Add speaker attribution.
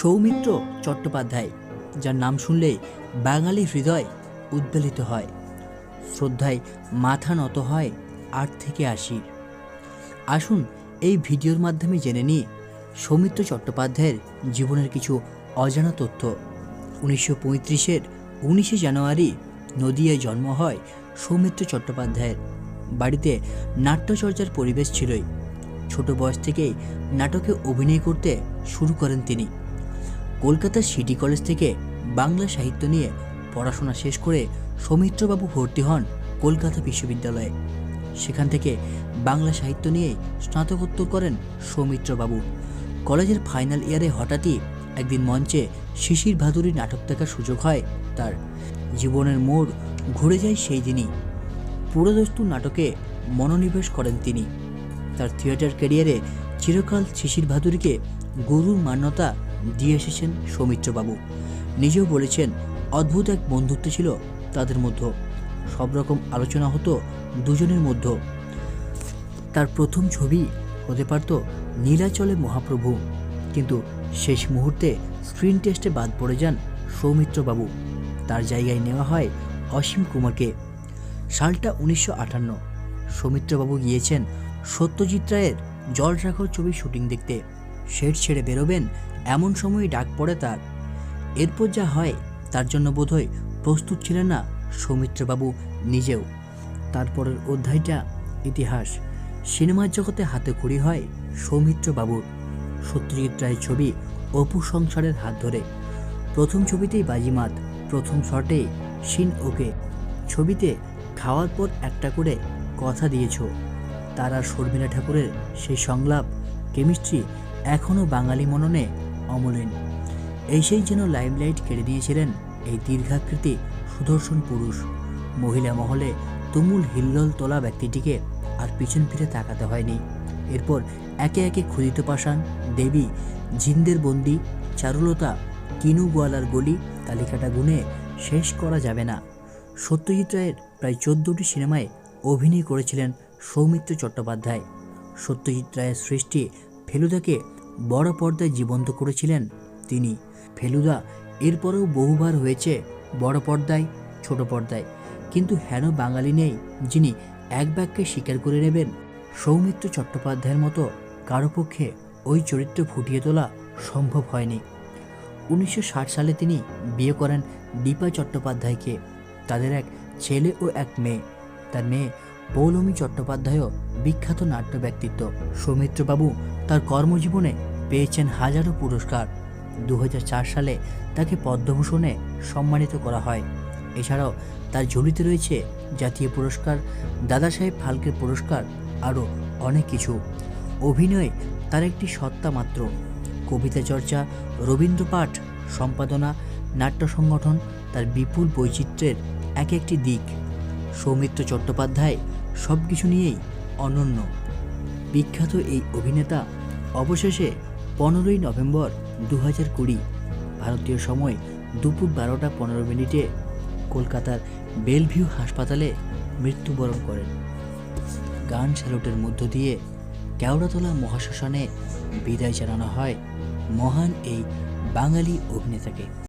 Speaker 1: সৌমিত্র চট্টোপাধ্যায়, যার নাম শুনলেই বাঙালি হৃদয় উদ্বেলিত হয়। শ্রদ্ধায় মাথা নত হয় আট থেকে আশির। আসুন এই ভিডিওর মাধ্যমে জেনে নিই সৌমিত্র চট্টোপাধ্যায়ের জীবনের কিছু অজানা তথ্য। উনিশশো পঁয়ত্রিশের উনিশে জানুয়ারি নদিয়ায় জন্ম হয় সৌমিত্র চট্টোপাধ্যায়ের। বাড়িতে নাট্যচর্চার পরিবেশ ছিলই। ছোট বয়স থেকেই নাটকে অভিনয় করতে শুরু করেন তিনি। কলকাতার সিটি কলেজ থেকে বাংলা সাহিত্য নিয়ে পড়াশোনা শেষ করে সৌমিত্রবাবু ভর্তি হন কলকাতা বিশ্ববিদ্যালয়ে। সেখান থেকে বাংলা সাহিত্য নিয়ে স্নাতকোত্তর করেন সৌমিত্রবাবু। কলেজের ফাইনাল ইয়ারে হঠাৎই একদিন মঞ্চে শিশির ভাদুরী নাটক দেখার সুযোগ হয় তার। জীবনের মোড় ঘুরে যায় সেই দিনই। পুরোদস্তু নাটকে মনোনিবেশ করেন তিনি। তার থিয়েটার ক্যারিয়ারে চিরকাল শিশির ভাদুরীকে গুরুর মান্যতা দিয়ে এসেছেন সৌমিত্রবাবু। নিজেও বলেছেন, অদ্ভুত এক বন্ধুত্ব ছিল তাদের মধ্যে। সব রকম আলোচনা হতো দুজনের মধ্যে। তার প্রথম ছবি হতে পারত নীলাচলে মহাপ্রভু। কিন্তু শেষ মুহূর্তে স্ক্রিন টেস্টে বাদ পড়ে যান সৌমিত্রবাবু। তার জায়গায় নেওয়া হয় অসীম কুমারকে। সালটা উনিশশো আটান্ন। সৌমিত্রবাবু গিয়েছেন সত্যজিৎ রায়ের জলসাগর ছবির শুটিং দেখতে। সেট ছেড়ে বেরোবেন এমন সময় ডাক পড়ে তার। এরপর যা হয়, তার জন্য বোধহয় প্রস্তুত ছিলেন না সৌমিত্রবাবু নিজেও। তারপরের অধ্যায়টা ইতিহাস। সিনেমার জগতে হাতে খড়ি হয় সৌমিত্রবাবুর। সত্যজিৎ রায়ের ছবি অপু সংসারের হাত ধরে। প্রথম ছবিতেই বাজিমাত, প্রথম শটে সিন ওকে। ছবিতে খাওয়ার পর একটা করে কথা দিয়েছ। তার আর শর্মিলা ঠাকুরের সেই সংলাপ, কেমিস্ট্রি এখনও বাঙালি মননে অমলিন। এই সেই যেন লাইমলাইট কেড়ে নিয়েছিলেন এই দীর্ঘাকৃতি সুদর্শন পুরুষ। মহিলা মহলে তুমুল হিল্লোল তোলা ব্যক্তিটিকে আর পিছন ফিরে তাকাতে হয়নি। এরপর একে একে ক্ষুদিত পাষাণ, দেবী, জিন্দের বন্দি, চারুলতা, কিনু গোয়ালার গলি, তালিকাটা গুনে শেষ করা যাবে না। সত্যজিৎ রায়ের প্রায় চোদ্দোটি সিনেমায় অভিনয় করেছিলেন সৌমিত্র চট্টোপাধ্যায়। সত্যজিৎ রায়ের সৃষ্টি ফেলুদাকে বড় পর্দায় জীবন্ত করেছিলেন তিনি। ফেলুদা এরপরেও বহুবার হয়েছে বড় পর্দায়, ছোট পর্দায়। কিন্তু হেন বাঙালি নেই যিনি এক বাক্যে স্বীকার করে নেবেন, সৌমিত্র চট্টোপাধ্যায়ের মতো কারও পক্ষে ওই চরিত্র ফুটিয়ে তোলা সম্ভব হয়নি। উনিশশো ষাট সালে তিনি বিয়ে করেন দীপা চট্টোপাধ্যায়কে। তাদের এক ছেলে ও এক মেয়ে। তার মেয়ে পৌলমী চট্টোপাধ্যায়ও বিখ্যাত নাট্য ব্যক্তিত্ব। সৌমিত্রবাবু তার কর্মজীবনে পেয়েছেন হাজারো পুরস্কার। দু হাজার চার সালে তাকে পদ্মভূষণে সম্মানিত করা হয়। এছাড়াও তার ঝুলিতে রয়েছে জাতীয় পুরস্কার, দাদাসাহেব ফালকে পুরস্কার, আরও অনেক কিছু। অভিনয়ে তার একটি সত্তা মাত্র। কবিতা চর্চা, রবীন্দ্র পাঠ, সম্পাদনা, নাট্য সংগঠন তার বিপুল বৈচিত্র্যের এক একটি দিক। সৌমিত্র চট্টোপাধ্যায় সব কিছু নিয়েই অনন্য। বিখ্যাত এই অভিনেতা অবশেষে পনেরোই নভেম্বর দু হাজার কুড়ি, ভারতীয় সময় দুপুর বারোটা পনেরো মিনিটে কলকাতার বেলভিউ হাসপাতালে মৃত্যুবরণ করেন। গান স্যালুটের মধ্য দিয়ে কেওড়াতলা মহাশ্মশানে বিদায় জানানো হয় মহান এই বাঙালি অভিনেতাকে।